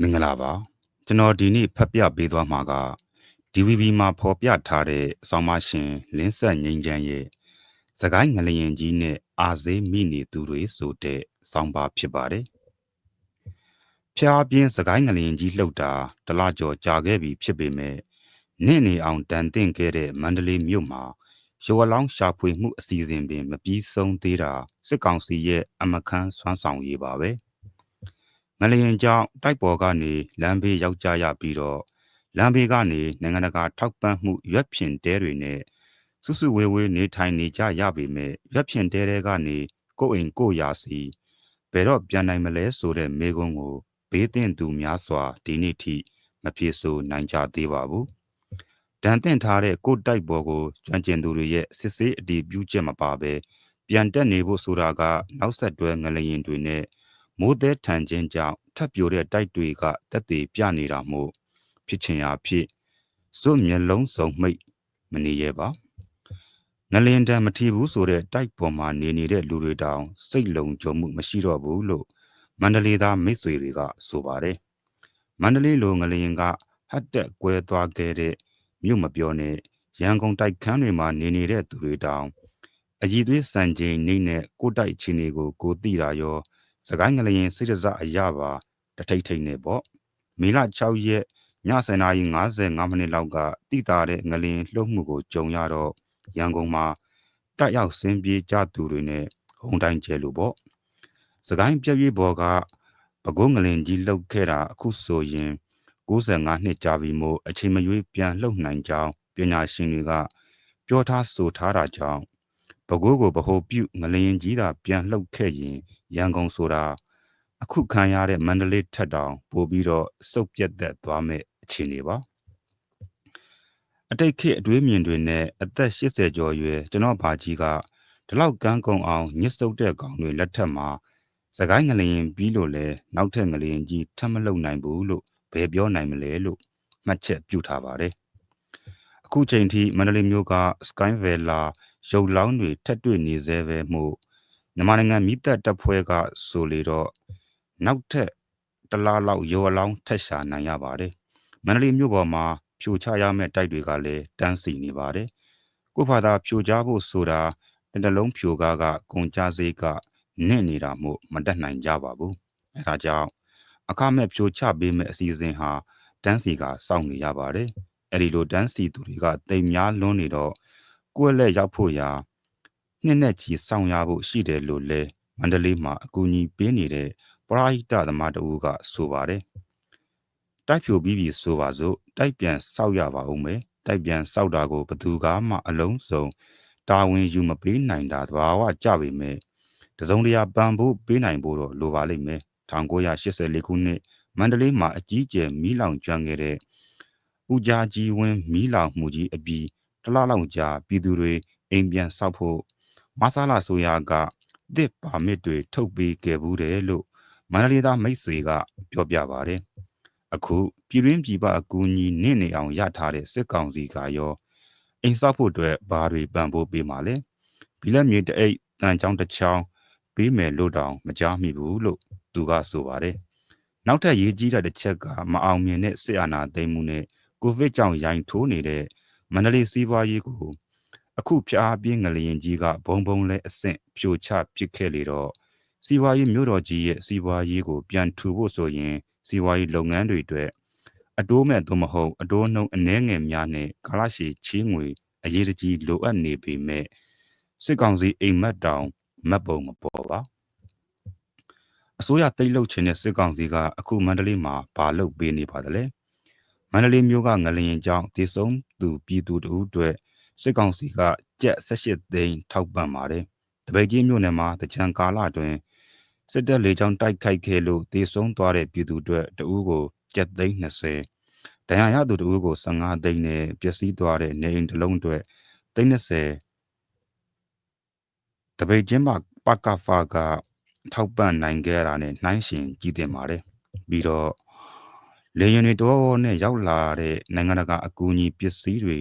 မင်္ဂလာပါကျွန်တော်ဒီနေ့ဖတ်ပြပေးသွားမှာက DVB မှာဖော်ပြထားတဲ့အဆောင်မရှင်လင်းဆက်ငိမ့်ချမ်းရဲ့စကိုင်းငလျင်ကြီးနဲ့အာသေးမိနေသူတွေဆိုတဲ့ဆောင်းပါဖြစ်ပါတယ်ဖျားပြင်းစကိုင်းငလျင်ကြီးလှုပ်တာတလကျော်ကြာခဲ့ပြီဖြစ်ပေမဲ့နင့်နေအောင်တန်တင့်ခဲ့တဲ့မန္တလေးမြို့မှာရော်လောင်းရှာဖွေမှုအစီအစဉ်ပင် မပြီးဆုံးသေးတာစစ်ကောင်စီရဲ့အမခန်းဆွမ်းဆောင်ရေးပါပဲ။ ငလျင်ကြောင့်တိုက်ပေါ်ကနေလမ်းဘေးရောက်ကြရပြီးတော့လမ်းဘေးကနေနိုင်ငံတကာထောက်ပံ့မှုရွက်ဖြင်တဲတွေနဲ့စုစုဝေးဝေးနေထိုင်နေကြရပေမဲ့ရွက်ဖြင်တဲတွေကနေကိုယ့်အိမ်ကိုယ့်ရာစီဘယ်တော့ပြန်နိုင်မလဲဆိုတဲ့မေးခွန်းကိုဘေးသင့်သူများစွာဒီနေ့ထိမဖြေဆိုနိုင်ကြသေးပါဘူး။ဒဏ်သင့်ထားတဲ့ကိုယ်တိုက်ပေါ်ကိုကျွမ်းကျင်သူတွေရဲ့စစ်ဆေးအတည်ပြုချက်မပါဘဲပြန်တက်နေဖို့ဆိုတာကနောက်ဆက်တွဲငလျင်တွေနဲ့ မိုးသည်ထန်ခြင်းကြောင့်ထပ်ပြိုတဲ့တိုက်တွေကတက်သေးပြနေတာမို့ဖြစ်ချင်ရာဖြစ်စွမျက်လုံးစုံမိတ်မနေရပါငလင်တံမထီဘူးဆိုတဲ့တိုက်ပေါ်မှာနေနေတဲ့လူတွေတောင် စိတ်လုံခြုံမှုမရှိတော့ဘူးလို့မန္တလေးသားမိတ်ဆွေတွေကဆိုပါတယ်မန္တလေးလိုငလျင်ကဟတ်တက်ကွဲသွားခဲ့တဲ့မြို့မပြောနဲ့ရန်ကုန်တိုက်ခန်းတွေမှာနေနေတဲ့သူတွေတောင်အကြီးသွေးစံချိန်နေနဲ့ကိုတိုက်ချင်းတွေကိုကိုတိတာရော စကိုင်းငလျင်စိတ်တစအရပါတထိတ်ထိတ်နေပေါ့မေလ6ရက်ည7:55မိနစ်လောက်ကတိတာတဲ့ငလျင်လှုပ်မှုကိုကြုံရတော့ရန်ကုန်မှာတက်ရောက်ဆင်းပြေးကြသူတွေနဲ့ဟုံတိုင်းကျဲလို့ပေါ့စကိုင်းပြည့်ရွေးဘော်ကပကုံးငလင်ကြီးလှုပ်ခဲ့တာအခုဆိုရင်65နှစ်ကြာပြီမို့အချိန်မရွေးပြန်လှုပ်နိုင်ကြောင်းပညာရှင်တွေကပြောထားဆိုထားတာကြောင့်ပကိုးကိုဗဟိုပြုငလျင်ကြီးတာပြန်လှုပ်ခဲ့ရင် ရန်ကုန်ဆိုတာအခုခံရတဲ့မန္တလေးထက်တောင်ပိုပြီးတော့စုပ်ပြတ်သက်သွားမဲ့အခြေအနေပါအတိတ်ခေတ်အတွေးမြင်တွေနဲ့အသက်80ကျော်ရွယ်ကျွန်တော်ဘာကြီးကဒီလောက်ကန်းကုံအောင်ညှစ်စုပ်တဲ့ကောင်တွေလက်ထက်မှာစကိုင်းငလျင်ပြီးလို့လဲနောက်ထပ်ငလျင်ကြီးထပ်မလုံနိုင်ဘူးလို့ဘယ်ပြောနိုင်မလဲလို့မှတ်ချက်ပြုထားပါတယ်အခုချိန်ထိမန္တလေးမြို့က Skyvella ရုပ်လောင်းတွေထက်တွေ့နေသေးပဲမှု မြန်မာနိုင်ငံမိသက်တပ်ဖွဲ့ကဆိုလေတော့နောက်ထပ်တလားလောက်ရောအလောင်းထက်ရှာနိုင်ရပါတယ်မန္တလေးမြို့ပေါ်မှာဖြိုချရမယ့်တိုက်တွေကလည်းတန်းစီနေပါတယ်ကိုဖာသာဖြိုချဖို့ဆိုတာတလုံးဖြိုကားကကုန်ကြစေးကနင့်နေတာမို့မတက်နိုင်ကြပါဘူးအဲဒါကြောင့်အခမဲ့ဖြိုချပေးမယ့်အစီအစဉ်ဟာတန်းစီကစောင့်နေရပါတယ်အဲ့ဒီလိုတန်းစီသူတွေကတိမ်များလွန်းနေတော့ကိုယ့်လက်ရောက်ဖို့ရာ နှစ်နဲ့ချီဆောင်ရဖို့ရှိတယ်လို့လဲမန္တလေးမှာအကူအညီပေးနေတဲ့ပရာဟိတသမားတဦးကဆိုပါတယ်တိုက်ဖြိုပြီးပြီဆိုပါစို့တိုက်ပြန်စောက်ရပါဦးမယ်တိုက်ပြန်စောက်တာကိုဘသူကမှအလုံးစုံတာဝန်ယူမပေးနိုင်တာသဘာဝကြပေမဲ့တစုံတရာပံဖို့ပေးနိုင်ဖို့တော့လိုပါလိမ့်မယ်1984ခုနှစ်မန္တလေးမှာအကြီးကျယ်မီးလောင်ကျွမ်းခဲ့တဲ့ဦးကြားကြီးဝင်းမီးလောင်မှုကြီးအပြီးတလားလောက်ကြာပြည်သူတွေအိမ်ပြန်ဆောက်ဖို့ မဆာလာဆိုရာကတစ်ပါမစ်တွေထုတ်ပေးခဲ့ဘူးတယ်လို့မန္တလေးသားမိတ်ဆွေကပြောပြပါတယ်အခုပြည်တွင်းပြည်ပအကူအညီနင့်နေအောင်ရထားတဲ့စစ်ကောင်စီကရောအိမ်ဆောက်ဖို့အတွက်ဘာတွေပံ့ပိုးပေးမှလဲဘီလက်မြေတအိတ်တန်ချောင်းတစ်ချောင်းပေးမယ်လို့တောင်မကြားမိဘူးလို့သူကဆိုပါတယ်နောက်ထပ်ရေးကြီးတဲ့တစ်ချက်ကမအောင်မြင်တဲ့စစ်အာဏာသိမ်းမှုနဲ့ကိုဗစ်ကြောင့်ရိုင်းထိုးနေတဲ့မန္တလေးစီးပွားရေးကို အခုဖျားပြင်းငလျင်ကြီးကဘုံဘုံလဲအဆင့်ဖြိုချပစ်ခဲ့လေတော့စီးပွားရေးမြို့တော်ကြီးရဲ့စီးပွားရေးကိုပြန်ထူဖို့ဆိုရင်စီးပွားရေးလုပ်ငန်းတွေအတွက်အတိုးမဲ့သို့မဟုတ်အတိုးနှုံအနှဲငယ်များနဲ့ကာလရှည်ချေးငွေအရေးတကြီးလိုအပ်နေပေမဲ့စစ်ကောင်စီအိမ်မက်တောင်မတ်ပုံမပေါ်ပါအစိုးရတိတ်လုတ်ခြင်းတဲ့စစ်ကောင်စီကအခုမန္တလေးမှာဘာလုပ်ပေးနေပါသလဲမန္တလေးမြို့ကငလျင်ကြောင့်တည်ဆုံသူပြည်သူတို့အတွက် စစ်ကောင်စီကကြက်18သိန်းထောက်ပံ့ပါတယ်။တပိတ်ကြီးမြို့နယ်မှာတကြံကာလအတွင်းစစ်တပ်လေကြောင်းတိုက်ခိုက်ခဲ့လို့တည်ဆုံသွားတဲ့ပြည်သူတို့တအူးကိုကြက်သိန်း20ဒဏ်ရာရသူတအူးကို15သိန်းနဲ့ပျက်စီးသွားတဲ့နေအိမ်တစ်လုံးအတွက်သိန်း20တပိတ်ချင်းမှာပကဖာကထောက်ပံ့နိုင်ခဲ့တာနဲ့နှိုင်းရှင်ကြည့်တင်ပါတယ်ပြီးတော့လေရင်တွေတော့နဲ့ရောက်လာတဲ့နိုင်ငံတကာအကူအညီပစ္စည်းတွေ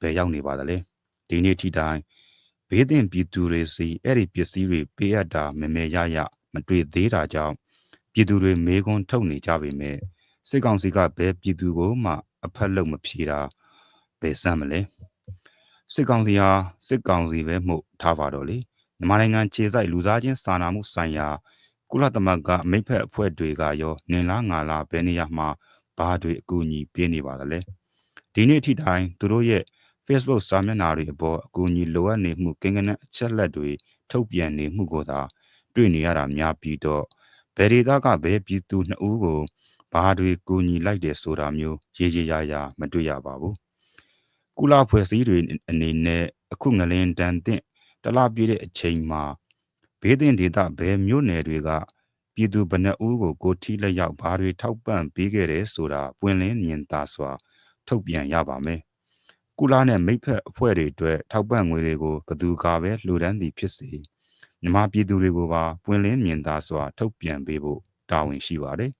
ပဲရောက်နေပါသလဲဒီနေ့ထိတိုင်းဘေးသင့်ပြည်သူတွေစီအဲ့ဒီပစ္စည်းတွေပေးအပ်တာမမေရရမတွေ့သေးတာကြောင့်ပြည်သူတွေမေးခွန်းထုတ်နေကြပေမဲ့စစ်ကောင်စီကဘယ်ပြည်သူကိုမှ အဖက်လုံမဖြေတာဘယ်စမ်းမလဲစစ်ကောင်စီဟာစစ်ကောင်စီပဲမှုထားပါတော့လေမြန်မာနိုင်ငံခြေဆိုင်လူသားချင်းစာနာမှုဆိုင်ရာကုလသမဂ္ဂမိဖက်အဖွဲ့တွေကရောနင်လားငါလားဘယ်နေရာမှာဘာတွေအကူအညီပေးနေပါသလဲဒီနေ့ထိတိုင်းသူတို့ရဲ့ Facebook စာမျက်နှာတွေအပေါ်အကူအညီလိုအပ်နေမှုကိန်းဂဏန်းအချက်လက်တွေထုတ်ပြန်နေမှုကိုသာတွေ့နေရတာများပြီးတော့ဘယ်ဒေသကဘယ်ပြည်သူနှစ်ဦးကိုဘာတွေကူညီလိုက်တယ်ဆိုတာမျိုးရေးရေးရရမတွေ့ရပါဘူးကုလဖွဲ့စည်းတွေအနေနဲ့အခုငလင်တန်တဲ့တလားပြည့်တဲ့အချိန်မှာဘေးသင့်ဒေသဘယ်မြို့နယ်တွေကပြည်သူဘဏ္ဍဦးကိုကိုထီလက်ရောက်ဘာတွေထောက်ပံ့ပေးခဲ့တယ်ဆိုတာပွင့်လင်းမြင်သာစွာထုတ်ပြန်ရပါမယ် ကုလားနဲ့မိဖက်အဖွဲ့တွေအတွက်ထောက်ပံ့ငွေတွေကိုဘသူကပဲလှူဒန်းသည်ဖြစ်စေမြန်မာပြည်သူတွေကိုပါပွင့်လင်းမြင်သာစွာ ထုတ်ပြန်ပေးဖို့တာဝန်ရှိပါတယ်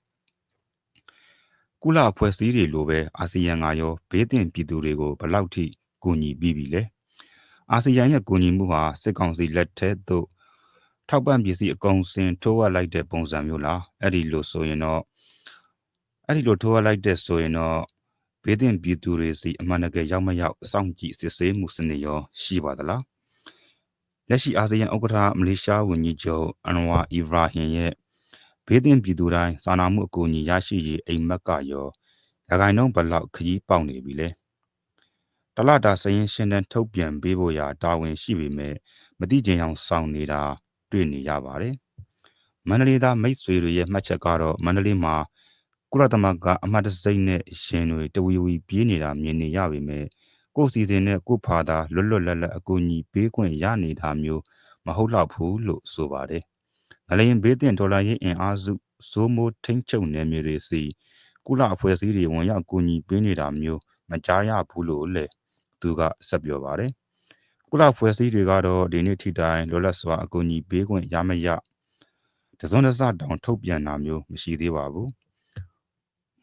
ကုလအဖွဲ့အစည်းတွေလိုပဲအာဆီယံကရောဘေးသင့်ပြည်သူတွေကိုဘလောက်ထိကူညီပြီးပြီလဲအာဆီယံရဲ့ကူညီမှုဟာစစ်ကောင်စီလက်ထက်သို့ထောက်ပံ့ပစ္စည်းအကုန်စင်ထိုးဝက်လိုက်တဲ့ပုံစံမျိုးလားအဲ့ဒီလိုဆိုရင်တော့အဲ့ဒီလိုထိုးဝက်လိုက်တဲ့ဆိုရင်တော့ ဘေးသင့်ပြည်သူတွေစီအမှန်တကယ်ရောက်မရောက်စောင့်ကြည့်စစ်ဆေးမှုစနစ်ရောရှိပါသလားလက်ရှိအာဆီယံဥက္ကဋ္ဌမလေးရှားဝန်ကြီးချုပ်အန်ဝါအီဗရာဟင်ရဲ့ဘေးသင့်ပြည်သူတိုင်းစာနာမှုအကူအညီရရှိရေးအိမ်မက်ကရောရခိုင်နှုန်းဘလောက်ခကြီးပေါက်နေပြီလဲတလတာစရင်ရှင်းတဲ့ထုတ်ပြန်ပေးဖို့ရာတာဝန်ရှိပေမဲ့မတိကျင်အောင်ဆောင်နေတာတွေ့နေရပါတယ်မန္တလေးသားမိတ်ဆွေတွေရဲ့မှတ်ချက်ကတော့မန္တလေးမှာ ကုလသမဂ္ဂအမတ်တစိမ့်နဲ့ရှင်တွေတဝီဝီပြေးနေတာမြင်နေရပေမဲ့ကိုယ်စီစဉ်နဲ့ကိုဖာသာလွတ်လွတ်လပ်လပ်အကူအညီပေးခွင့်ရနေတာမျိုးမဟုတ်တော့ဘူးလို့ဆိုပါတယ်။ငလျင်ဘေးတင်ဒေါ်လာရေးအင်အားစုစိုးမိုးထိမ့်ချုပ်နယ်မြေတွေစီကုလအဖွဲ့အစည်းတွေဝင်ရောက်ကူညီပေးနေတာမျိုးမကြားရဘူးလို့လည်းသူကဆက်ပြောပါတယ်။ကုလဖွဲ့စည်းတွေကတော့ဒီနေ့ထိတိုင်လောလတ်စွာအကူအညီပေးခွင့်ရမရတစုံတစတောင်ထုတ်ပြန်တာမျိုးမရှိသေးပါဘူး။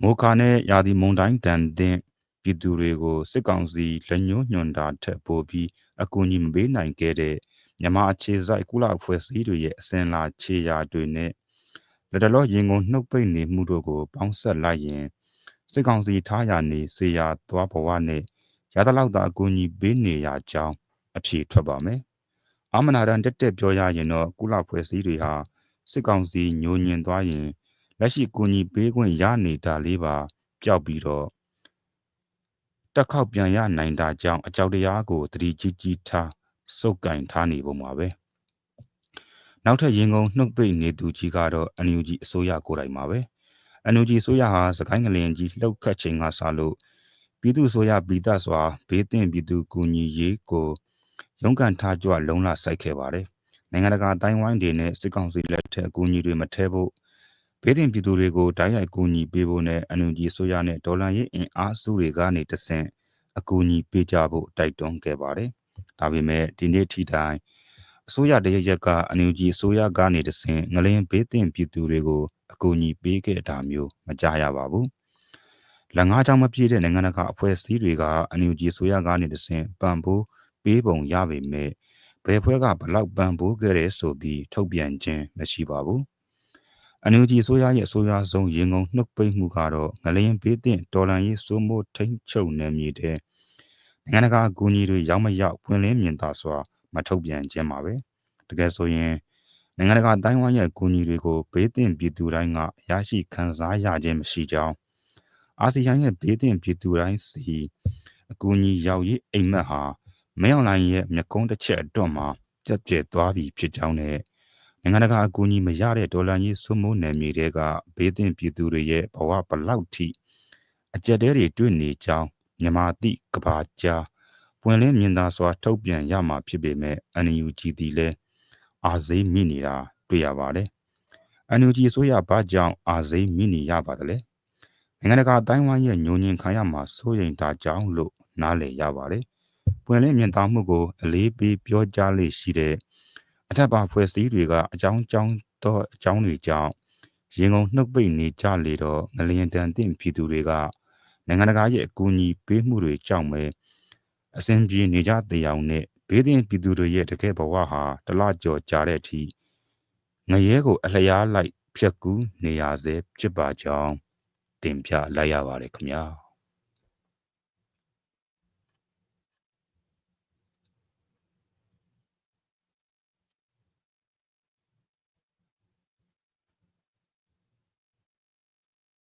မိုခါနဲ့ယာဒီမုန်တိုင်းတန်တဲ့ပြည်သူတွေကိုစစ်ကောင်စီလက်ညှိုးညွှန်တာထက်ပိုပြီးအကူအညီမပေးနိုင်ခဲ့တဲ့မြန်မာအခြေစိုက်ကုလအဖွဲ့အစည်းတွေရဲ့အစင်လာခြေရာတွေနဲ့လက်တလောရင်ကုန်နှုတ်ပိတ်နေမှုတို့ကိုပေါင်းဆက်လိုက်ရင်စစ်ကောင်စီထားရနေစေရာသွားဘဝနဲ့ရသလောက်သာအကူအညီပေးနေရကြောင်းအဖြေထွက်ပါမယ်။အာမနာရန်တက်တက်ပြောရရင်တော့ကုလဖွဲ့စည်းတွေဟာစစ်ကောင်စီညှိုညင်သွားရင် လက်ရှိကူညီပေးခွင့်ရနေတာလေးပါ ပျောက်ပြီးတော့တက်ခေါက်ပြန်ရနိုင်တာကြောင့်အကြောက်တရားကိုတတိကြီးကြီးထားစုပ်ကင်ထားနေပုံပါပဲနောက်ထပ်ရင်ကုန်နှုတ်ပိတ်နေသူကြီးကတော့အန်ယူဂျီအစိုးရကိုယ်တိုင်ပါပဲအန်ယူဂျီအစိုးရဟာစကိုင်းငလင်ကြီးလှုပ်ခတ်ချိန်ကစလို့ပြည်သူဆိုရပြည်သက်စွာဘေးသင့်ပြည်သူကူညီရေးကိုရုန်းကန်ထားကြွလုံလစိုက်ခဲ့ပါတယ်နိုင်ငံတကာတိုင်းဝိုင်းတွေနဲ့စစ်ကောင်စီလက်ထက်အကူအညီတွေမထဲဖို့ ဘေးသင့်ပြည်သူတွေကိုတိုက်ရိုက်ကူညီပေးဖို့နဲ့အန်ယူဂျီဆိုရနဲ့ဒေါ်လာရေးအင်အားစုတွေကနေတဆင့်အကူအညီပေးကြဖို့တိုက်တွန်းခဲ့ပါတယ်ဒါပေမဲ့ဒီနေ့ထိတိုင်းအစိုးရတရရက်ကအန်ယူဂျီအစိုးရကနေတဆင့်ငလင်းဘေးသင့်ပြည်သူတွေကိုအကူအညီပေးခဲ့တာမျိုးမကြားရပါဘူးလက်ငါးချောင်းမပြည့်တဲ့နိုင်ငံတကာအဖွဲ့အစည်းတွေကအန်ယူဂျီဆိုရကနေတဆင့်ပံ့ပိုးပေးပုံရပေမဲ့ဘယ်ဖွဲ့ကဘလောက်ပံ့ပိုးခဲ့တယ်ဆိုပြီးထုတ်ပြန်ခြင်းမရှိပါဘူး အန်ယူဂျီဆိုရရဲ့အစိုးရဆုံးရင်ကုန်နှုတ်ပိတ်မှုကတော့ငလျင်ဘေးတင်ဒေါ်လာရေးစိုးမိုးထိန်ချုပ်နေမြေတဲ့နိုင်ငံတကာအကူအညီတွေရောက်မရောက်ဖွင့်လင်းမြင်သာစွာမထုတ်ပြန်ခြင်းပါပဲတကယ်ဆိုရင်နိုင်ငံတကာတိုင်းဝိုင်းရဲ့အကူအညီတွေကိုဘေးတင်ပြည်သူတိုင်းကရရှိခံစားရခြင်းမရှိကြောင်းအာဆီယံရဲ့ဘေးတင်ပြည်သူတိုင်းစီအကူအညီရောက်ရေးအိမ်မက်ဟာမင်းအောင်လိုင်းရဲ့မျက်ကုံးတစ်ချက်အတွန်းမှာပြက်ပြက်သွားပြီဖြစ်ကြောင်းနဲ့ နိုင်ငံတကာအကူအညီမရတဲ့ဒေါ်လာကြီးဆွမိုးနယ်မြေတွေကဘေးတင်ပြည်သူတွေရဲ့ဘဝဘလောက်ထိအကြက်တဲတွေတွေ့နေကြောင်းမြန်မာတိကဘာကြားပွင့်လင်းမြင်သာစွာထုတ်ပြန်ရမှာဖြစ်ပေမဲ့ NUG တီလဲအာဇိမိနေတာတွေ့ရပါတယ်။ NUG ဆိုရဘာကြောင့်အာဇိမိနေရပါသလဲ။နိုင်ငံတကာအတိုင်းဝိုင်းရဲ့ညှိုညင်ခံရမှာစိုးရိမ်တာကြောင့်လို့နားလည်ရပါတယ်။ပွင့်လင်းမြင်သာမှုကိုအလေးပေးပြောကြားလေရှိတဲ့ အထက်ပါဖွဲ့စည်းတွေကအကြောင်းကြောင်းသောအကြောင်းတွေကြောင့်ရင်ကုန်နှုတ်ပိတ်နေကြလေတော့ငလျင်တန်တဲ့ပြည်သူတွေကနိုင်ငံတကာရဲ့အကူအညီပေးမှုတွေကြောင့်ပဲအစဉ်ပြေနေကြတဲ့အောင်နဲ့ဘေးသင့်ပြည်သူတွေရဲ့တကယ်ဘဝဟာတလကြော်ကြာတဲ့အထိငရဲကိုအလျားလိုက်ဖြတ်ကူးနေရစေဖြစ်ပါကြောင်းတင်ပြလိုက်ရပါတယ်ခင်ဗျာ။